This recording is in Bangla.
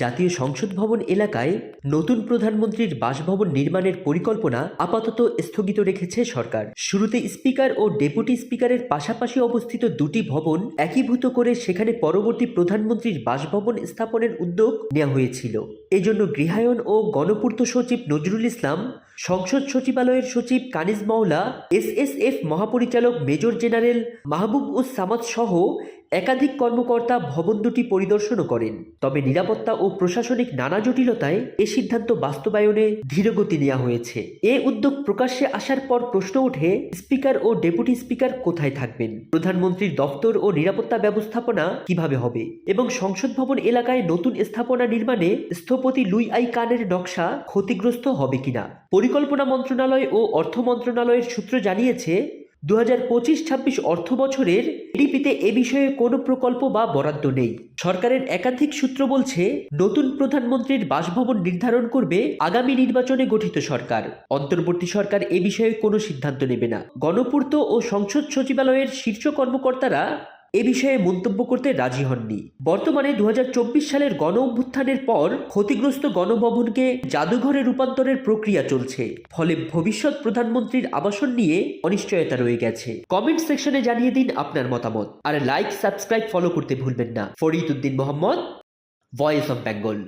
জাতীয় সংসদ ভবন এলাকায় নতুন প্রধানমন্ত্রীর বাসভবন নির্মাণের পরিকল্পনা আপাতত স্থগিত রেখেছে সরকার। শুরুতে স্পিকার ও ডেপুটি স্পিকারের পাশাপাশি অবস্থিত দুটি ভবন একীভূত করে সেখানে পরবর্তী প্রধানমন্ত্রীর বাসভবন স্থাপনের উদ্যোগ নেওয়া হয়েছিল। এজন্য গৃহায়ন ও গণপূর্ত সচিব নজরুল ইসলাম, সংসদ সচিবালয়ের সচিব কানিজ মাওলা, এসএসএফ মহাপরিচালক মেজর জেনারেল মাহবুব উস সামাদ সহ একাধিক কর্মকর্তা ভবন দুটি পরিদর্শনও করেন। তবে নিরাপত্তা ও প্রশাসনিক নানা জটিলতায় এ সিদ্ধান্ত বাস্তবায়নে ধীরগতি নেওয়া হয়েছে। এ উদ্যোগ প্রকাশ্যে আসার পর প্রশ্ন ওঠে, স্পিকার ও ডেপুটি স্পিকার কোথায় থাকবেন? প্রধানমন্ত্রীর দপ্তর ও নিরাপত্তা ব্যবস্থাপনা কীভাবে হবে? এবং সংসদ ভবন এলাকায় নতুন স্থাপনা নির্মাণে স্থপতি লুই আই কানের নকশা ক্ষতিগ্রস্ত হবে কিনা? পরিকল্পনা মন্ত্রণালয় ও অর্থ মন্ত্রণালয়ের সূত্র জানিয়েছে দু হাজার পঁচিশ ছাব্বিশ অর্থ বছরের এডিপিতে এ বিষয়ে কোনো প্রকল্প বা বরাদ্দ নেই। সরকারের একাধিক সূত্র বলছে, নতুন প্রধানমন্ত্রীর বাসভবন নির্ধারণ করবে আগামী নির্বাচনে গঠিত সরকার। অন্তর্বর্তী সরকার এ বিষয়ে কোনো সিদ্ধান্ত নেবে না। গণপূর্ত ও সংসদ সচিবালয়ের শীর্ষ কর্মকর্তারা এ বিষয়ে মন্তব্য করতে রাজি হননি। বর্তমানে দু হাজার চব্বিশ সালের গণ অভ্যুত্থানের পর ক্ষতিগ্রস্ত গণভবনকে জাদুঘরে রূপান্তরের প্রক্রিয়া চলছে। ফলে ভবিষ্যৎ প্রধানমন্ত্রীর আবাসন নিয়ে অনিশ্চয়তা রয়ে গেছে। কমেন্ট সেকশনে জানিয়ে দিন আপনার মতামত। আর লাইক, সাবস্ক্রাইব, ফলো করতে ভুলবেন না। Farid Uddin Mohammad voice of Bengal